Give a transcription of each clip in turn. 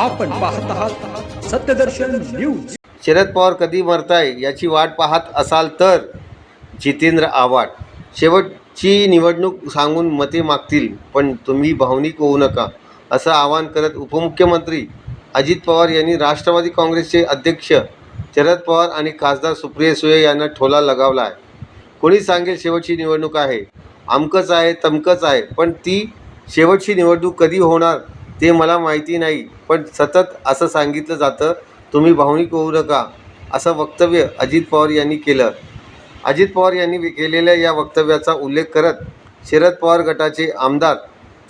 आपण पाहत आहात सत्यदर्शन न्यूज. शरद पवार कधी मरताय याची वाट पाहत असाल तर जितेंद्र आव्हाड. शेवटची निवडणूक सांगून मते मागतील पण तुम्ही भावनिक होऊ नका असं आवाहन करत उपमुख्यमंत्री अजित पवार यांनी राष्ट्रवादी काँग्रेसचे अध्यक्ष शरद पवार आणि खासदार सुप्रिया सुळे यांना ठोला लगावला आहे कोणी सांगेल शेवटची निवडणूक आहे? आमकंच आहे तमकंच आहे पण ती शेवटची निवडणूक कधी होणार? ते मला माहिती नाही पण सतत असं सांगितलं जातं तुम्ही भावनिक होऊ नका असं वक्तव्य अजित पवार यांनी केलं. अजित पवार यांनी केलेल्या या वक्तव्याचा उल्लेख करत शरद पवार गटाचे आमदार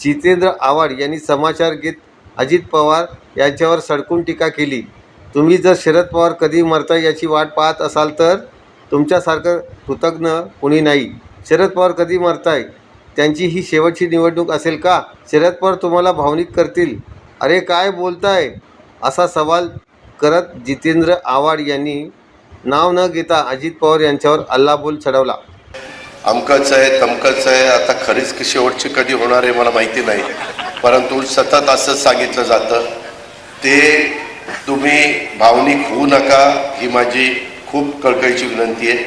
जितेंद्र आव्हाड यांनी समाचार घेत अजित पवार यांच्यावर सडकून टीका केली. तुम्ही जर शरद पवार कधी मरता याची वाट पाहत असाल तर तुमच्यासारखं कृतज्ञ कोणी नाही. शरद पवार कधी मरताय त्यांची ही शेवटची निवडणूक असेल का? शरद पवार तुम्हाला भावनिक करतील. अरे काय बोलताय? असा सवाल करत जितेंद्र आव्हाड यांनी नाव न घेता अजित पवार यांच्यावर अल्लाबोल चढवला. अमकच आहे तमकच आहे. आता खरीच की शेवटची कधी होणार आहे मला माहिती नाही. परंतु सतत असंच सांगितलं जातं. ते तुम्ही भावनिक होऊ नका ही माझी खूप कळकळीची विनंती आहे.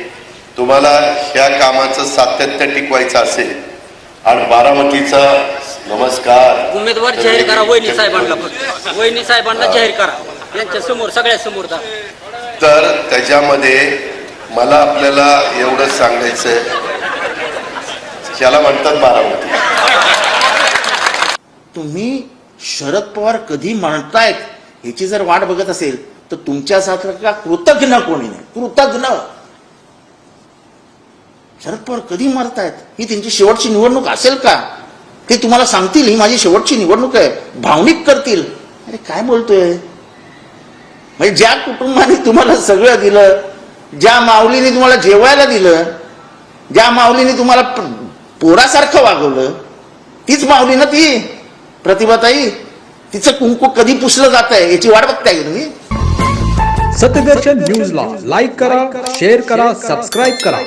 तुम्हाला ह्या कामाचं सातत्य टिकवायचं असेल आणि बारामतीचा नमस्कार. उमेदवार जाहीर करा वहिनी साहेबांना फक्त वहिनी साहेबांना जाहीर करा. यांच्या समोर सगळ्या समोर तर त्याच्यामध्ये मला आपल्याला एवढं सांगायचं आहे याला म्हणतात बारामती. तुम्ही शरद पवार कधी म्हणतायत ह्याची जर वाट बघत असेल तर तुमच्यासारखा कृतज्ञ कोणी नाही. कृतज्ञ. शरद पवार कधी मरतायत? ही त्यांची शेवटची निवडणूक असेल का? ते तुम्हाला सांगतील ही माझी शेवटची निवडणूक आहे. भावनिक करतील. अरे काय बोलतोय? म्हणजे ज्या कुटुंबाने तुम्हाला सगळं दिलं ज्या माऊलीने तुम्हाला जेवायला दिलं ज्या माऊलीने तुम्हाला पोरासारखं वागवलं तीच माऊली ना ती? प्रतिभाताई तिचं कुंकू कधी पुसलं जात आहे याची वाट बघताय तुम्ही? सत्यदर्शन न्यूजला लाईक करा शेअर करा सबस्क्राईब करा.